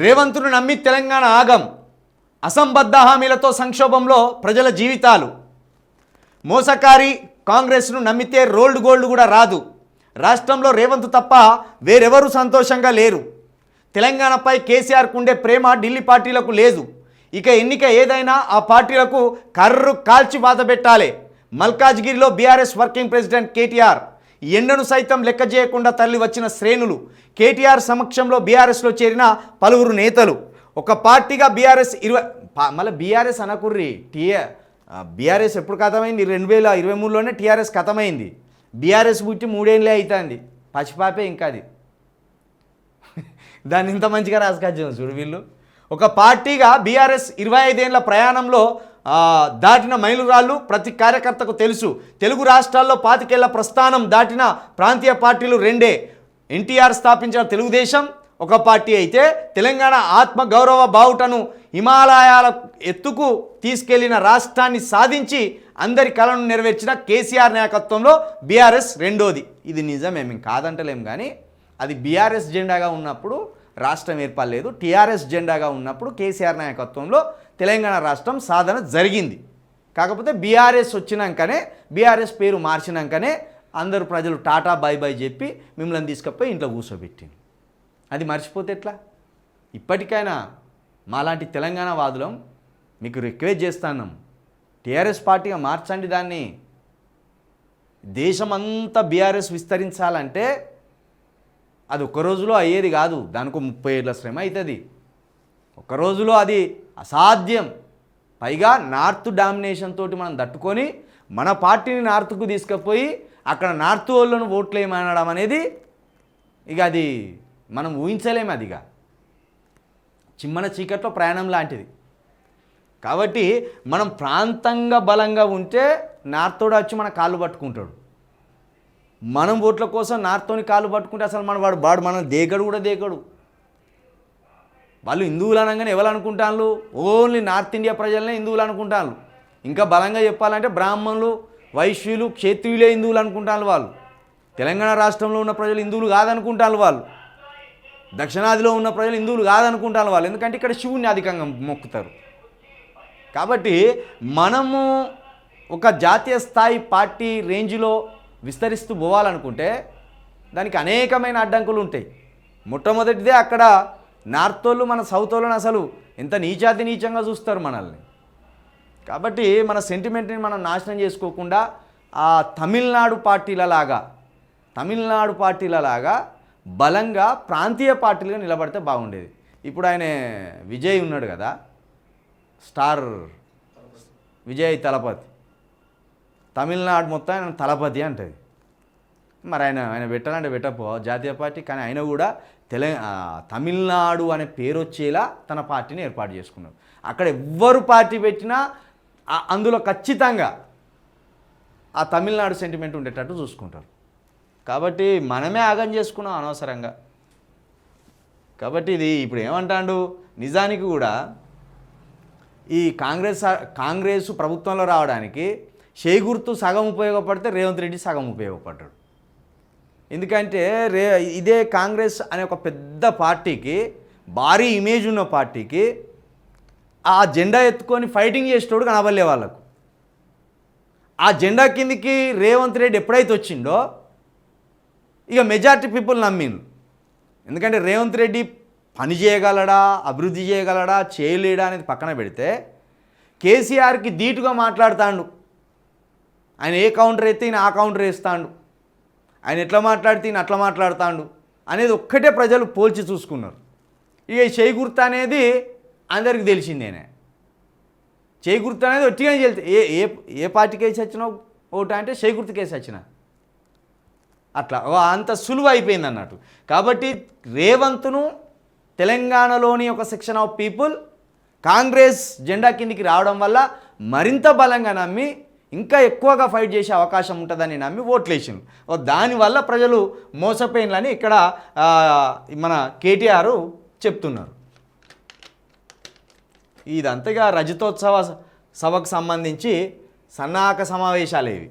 రేవంత్ను నమ్మి తెలంగాణ ఆగం. అసంబద్ధ హామీలతో సంక్షోభంలో ప్రజల జీవితాలు. మోసకారి కాంగ్రెస్ను నమ్మితే రోల్డ్ గోల్డ్ కూడా రాదు. రాష్ట్రంలో రేవంత్ తప్ప వేరెవరూ సంతోషంగా లేరు. తెలంగాణపై కేసీఆర్కు ఉండే ప్రేమ ఢిల్లీ పార్టీలకు లేదు. ఇక ఎన్నిక ఏదైనా ఆ పార్టీలకు కర్రు కాల్చి బాధ పెట్టాలి. మల్కాజ్గిరిలో బీఆర్ఎస్ వర్కింగ్ ప్రెసిడెంట్ కేటీఆర్. ఎండను సైతం లెక్క చేయకుండా తల్లి వచ్చిన శ్రేణులు కేటీఆర్ సమక్షంలో బీఆర్ఎస్లో చేరిన పలువురు నేతలు. ఒక పార్టీగా బీఆర్ఎస్ ఇరవై మళ్ళీ బీఆర్ఎస్ అనకుర్రి టీఏ బీఆర్ఎస్ ఎప్పుడు ఖతమైంది రెండు వేల ఇరవై మూడులోనే టీఆర్ఎస్ ఖతమైంది బీఆర్ఎస్ పుట్టి మూడేళ్ళే అవుతుంది పసిపాపే ఇంకా అది. దాన్ని ఇంత మంచిగా రాసుకొచ్చాము చూడు వీళ్ళు. ఒక పార్టీగా బీఆర్ఎస్ ఇరవై ఐదేళ్ళ ప్రయాణంలో దాటిన మైలురాళ్ళు ప్రతి కార్యకర్తకు తెలుసు. తెలుగు రాష్ట్రాల్లో పాతికేళ్ళ ప్రస్థానం దాటిన ప్రాంతీయ పార్టీలు రెండే. ఎన్టీఆర్ స్థాపించిన తెలుగుదేశం ఒక పార్టీ అయితే తెలంగాణ ఆత్మ గౌరవ బావుటను హిమాలయాల ఎత్తుకు తీసుకెళ్ళిన రాష్ట్రాన్ని సాధించి అందరి కళను నెరవేర్చిన కేసీఆర్ నాయకత్వంలో బీఆర్ఎస్ రెండోది. ఇది నిజమే మేము కాదంటలేం కానీ అది బీఆర్ఎస్ జెండాగా ఉన్నప్పుడు రాష్ట్రం ఏర్పడలేదు. టీఆర్ఎస్ జెండాగా ఉన్నప్పుడు కేసీఆర్ నాయకత్వంలో తెలంగాణ రాష్ట్రం సాధన జరిగింది. కాకపోతే బీఆర్ఎస్ వచ్చినాకనే బీఆర్ఎస్ పేరు మార్చినాకనే అందరూ ప్రజలు టాటా బై బై చెప్పి మిమ్మల్ని తీసుకపోయి ఇంట్లో కూర్చోబెట్టింది అది మర్చిపోతే ఎట్లా? ఇప్పటికైనా మాలాంటి తెలంగాణ వాదులం మీకు రిక్వెస్ట్ చేస్తున్నాం. టీఆర్ఎస్ పార్టీగా మార్చండి దాన్ని. దేశమంతా బీఆర్ఎస్ విస్తరించాలంటే అది ఒక్క రోజులో అయ్యేది కాదు. దానికి ముప్పై ఏళ్ళ శ్రమ అవుతుంది. ఒక రోజులో అది అసాధ్యం. పైగా నార్త్ డామినేషన్ తోటి మనం తట్టుకొని మన పార్టీని నార్త్కు తీసుకుపోయి అక్కడ నార్త్ వాళ్ళను ఓట్లు వేయమనడం అనేది ఇక అది మనం ఊహించలేము అదిగా. చిమ్మన చీకట్లో ప్రయాణం లాంటిది. కాబట్టి మనం ప్రాంతంగా బలంగా ఉంటే నార్తోడు వచ్చి మన కాళ్ళు పట్టుకుంటాడు. మనం ఓట్ల కోసం నార్తోని కాళ్ళు పట్టుకుంటే అసలు మన వాడు వాడు మనం దేగడు కూడా దేగడు. వాళ్ళు హిందువులు అనగానే ఎవరు అనుకుంటాను ఓన్లీ నార్త్ ఇండియా ప్రజలనే హిందువులు అనుకుంటాను ఇంకా బలంగా చెప్పాలంటే బ్రాహ్మణులు వైశ్యులు క్షత్రియులే హిందువులు అనుకుంటాను వాళ్ళు. తెలంగాణ రాష్ట్రంలో ఉన్న ప్రజలు హిందువులు కాదనుకుంటాను వాళ్ళు. దక్షిణాదిలో ఉన్న ప్రజలు హిందువులు కాదనుకుంటాను వాళ్ళు. ఎందుకంటే ఇక్కడ శివుణ్ణి అధికంగా మొక్కుతారు. కాబట్టి మనము ఒక జాతీయ స్థాయి పార్టీ రేంజ్లో విస్తరిస్తూ పోవాలనుకుంటే దానికి అనేకమైన అడ్డంకులు ఉంటాయి. మొట్టమొదటిదే అక్కడ నార్త్ వాళ్ళు మన సౌత్ వాళ్ళని అసలు ఎంత నీచాతి నీచంగా చూస్తారు మనల్ని. కాబట్టి మన సెంటిమెంట్ని మనం నాశనం చేసుకోకుండా ఆ తమిళనాడు పార్టీలలాగా తమిళనాడు పార్టీలలాగా బలంగా ప్రాంతీయ పార్టీలుగా నిలబడితే బాగుండేది. ఇప్పుడు ఆయన విజయ్ ఉన్నాడు కదా స్టార్ విజయ్ తలపతి. తమిళనాడు మొత్తం ఆయన తలపతి అంటది. మరి ఆయన ఆయన పెట్టాలంటే పెట్టపో జాతీయ పార్టీ కానీ ఆయన కూడా తెల తమిళనాడు అనే పేరు వచ్చేలా తన పార్టీని ఏర్పాటు చేసుకున్నాడు అక్కడ ఎవ్వరు పార్టీ పెట్టినా అందులో ఖచ్చితంగా ఆ తమిళనాడు సెంటిమెంట్ ఉండేటట్టు చూసుకుంటారు. కాబట్టి మనమే ఆగం చేసుకున్నాం అనవసరంగా. కాబట్టి ఇది ఇప్పుడు ఏమంటాడు? నిజానికి కూడా ఈ కాంగ్రెస్ కాంగ్రెస్ ప్రభుత్వంలో రావడానికి షేగుర్తు సగం ఉపయోగపడితే రేవంత్ రెడ్డి సగం ఉపయోగపడ్డాడు. ఎందుకంటే రే ఇదే కాంగ్రెస్ అనే ఒక పెద్ద పార్టీకి భారీ ఇమేజ్ ఉన్న పార్టీకి ఆ జెండా ఎత్తుకొని ఫైటింగ్ చేసేటోడు కనబడలే వాళ్ళకు. ఆ జెండా కిందికి రేవంత్ రెడ్డి ఎప్పుడైతే వచ్చిండో ఇక మెజార్టీ పీపుల్ నమ్మిండ్రు ఎందుకంటే రేవంత్ రెడ్డి పని చేయగలడా అభివృద్ధి చేయగలడా చేయలేడా అనేది పక్కన పెడితే కేసీఆర్కి ధీటుగా మాట్లాడుతాండు. ఆయన ఏ కౌంటర్ అయితే ఈయన ఆ కౌంటర్ వేస్తాడు. ఆయన ఎట్లా మాట్లాడితే ఈయన అట్లా మాట్లాడుతాడు అనేది ఒక్కటే ప్రజలు పోల్చి చూసుకున్నారు. ఇక ఈ గుర్తు అనేది అందరికి తెలిసిందేనే చేయి గుర్తు అనేది ఒట్టిగానే చెల్తే ఏ ఏ ఏ పార్టీ కేసు వచ్చినావు ఒకటి అంటే చేయి కేసు వేసి వచ్చిన. అట్లా ఓ అంత సులువు అయిపోయింది అన్నట్టు. కాబట్టి రేవంత్ను తెలంగాణలోని ఒక సెక్షన్ ఆఫ్ పీపుల్ కాంగ్రెస్ జెండా కిందికి రావడం వల్ల మరింత బలంగా నమ్మి ఇంకా ఎక్కువగా ఫైట్ చేసే అవకాశం ఉంటుందని నమ్మి ఓట్లేసిండు ఓ దానివల్ల ప్రజలు మోసపోయినని ఇక్కడ మన కేటీఆర్ చెప్తున్నారు. ఇదంతగా రజతోత్సవ సభకు సంబంధించి సన్నాహక సమావేశాలు ఇవి.